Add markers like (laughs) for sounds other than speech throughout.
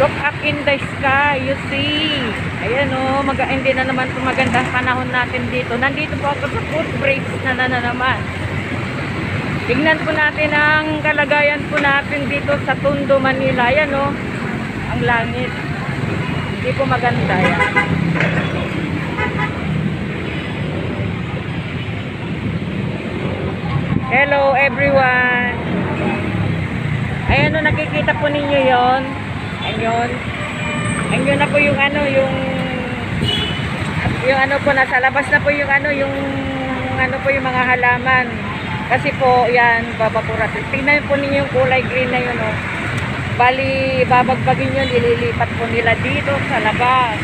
Look up in the sky, you see. Ayan o, mag hindi na naman po magandang panahon natin dito. Nandito po ako sa footbridge na na, na naman. Tingnan po natin ang kalagayan po natin dito sa Tondo, Manila. Ayan o, ang langit. Hindi po maganda yan. Hello everyone. Ayan o, nakikita po ninyo yon. Ayun. Ayun na po yung ano, yung yung ano po nasa labas na po yung ano, yung ano po yung mga halaman. Kasi po, yan, babakurat. Tingnan po ninyo yung kulay green na yun, oh. Bali, babagbagin yun, ililipat po nila dito sa labas.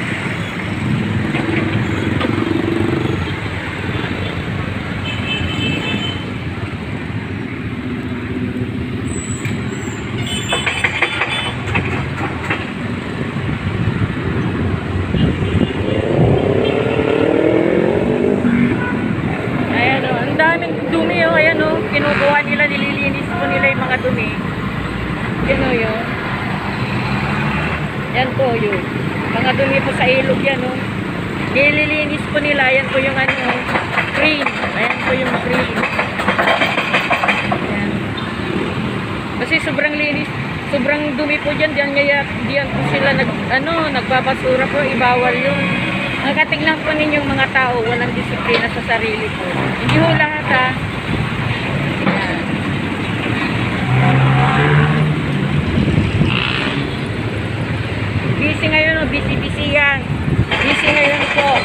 Ayan o, ang daming dumi o, ayan o, kinukuha nila, nililinis po nila yung mga dumi. Yan o yun. Yan po yun. Mga dumi po sa ilog yan o. Nililinis po nila, yan po yung ano, green. Ayan po yung green. Ayan. Kasi sobrang linis, sobrang dumi po dyan, diyan, diyan, diyan po sila nag, ano, nagbabasura po, ibawal yun. Nakatignan po ninyong mga tao, walang disiplina sa sarili po. Hindi ho lahat ha. Busy ngayon, busy-busy yan. Busy ngayon po.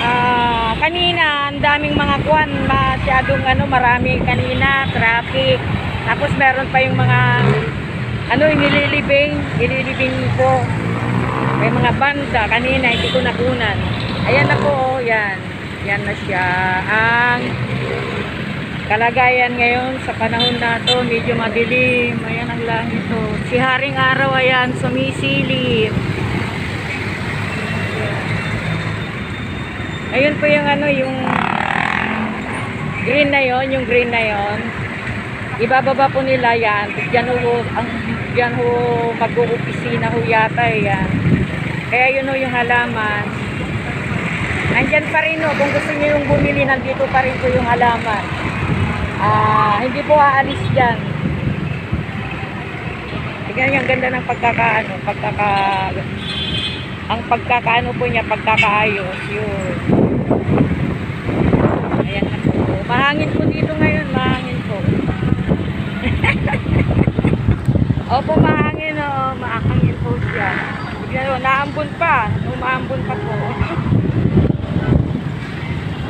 Ah, kanina, ang daming mga kwan, masyadong ano, marami kanina, traffic. Tapos meron pa yung mga, ano, inililibing, inililibing po. May mga banda kanina, hindi ko nakunan. Ayan na po, oh, yan. Yan na siya. Ang kalagayan ngayon sa panahon na to, medyo madilim. Ayan ang langit to. Si Haring Araw, ayan, sumisilip. Ayun po yung ano, yung green na yon, yung green na yon. Ibababa po nila yan. Diyan ho, ang, diyan ho mag-uopisina ho yata yan. Kaya yun ho yung halaman. Nandyan pa rin ho, kung gusto niyo yung bumili, nandito pa rin po yung halaman. Ah, hindi po aalis dyan. Tignan niyo ang ganda ng pagkakaano, pagkaka ang pagkakaano po niya, pagkakaayos, yun. Ayan na po. Mahangin po dito ngayon, mahangin po. (laughs) Opo, mahangin, oo, mahangin po siya. Oh, naambon pa, umaambon pa po. (laughs)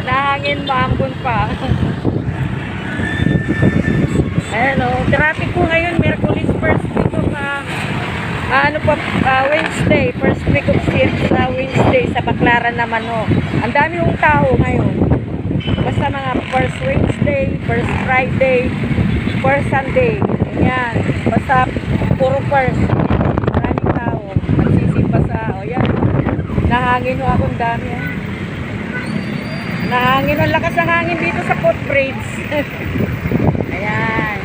Nahangin, maambon pa. (laughs) Ayan o, traffic po ngayon, Merkulis first week of, ah, ano pa, ah, Wednesday, first week of shift sa Wednesday, sa Baclaran naman o. Ang dami yung tao ngayon. Basta mga first Wednesday, first Friday, first Sunday. Yan. Basta puro first. Maraming tao. Nagsisimba sa, o yan. Nahangin o akong dami. ah. Nahangin, ang lakas ng hangin dito sa footbridge. (laughs) Ayan.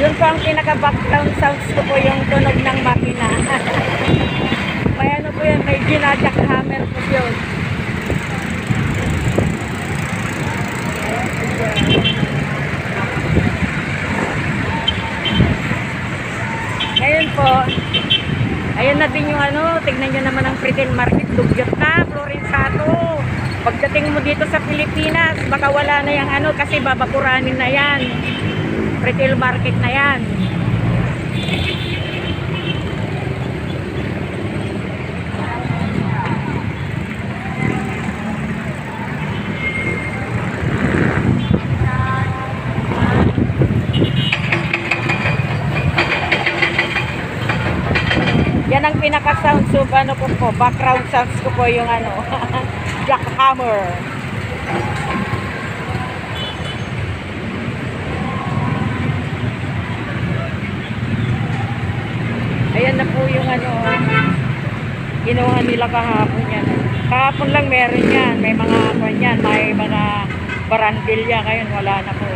Yun po ang pinaka-background sounds ko po yung tunog ng makina. (laughs) may ano po yan, may ginajackhammer po yun. Ngayon po, ayan na din yung ano, tignan nyo naman ang retail market, dugyot na, Florensado. Pagdating mo dito sa Pilipinas, baka wala na yung ano, kasi babakuranin na yan. Retail market na yan. Yan ang pinaka-sound so ano ko po, background sounds ko po yung ano, (laughs) jackhammer. Ayan na po yung ano, ginawa nila kahapon yan. Ka kahapon lang meron yan. May mga kanyan, may mga barandilya ngayon wala na po.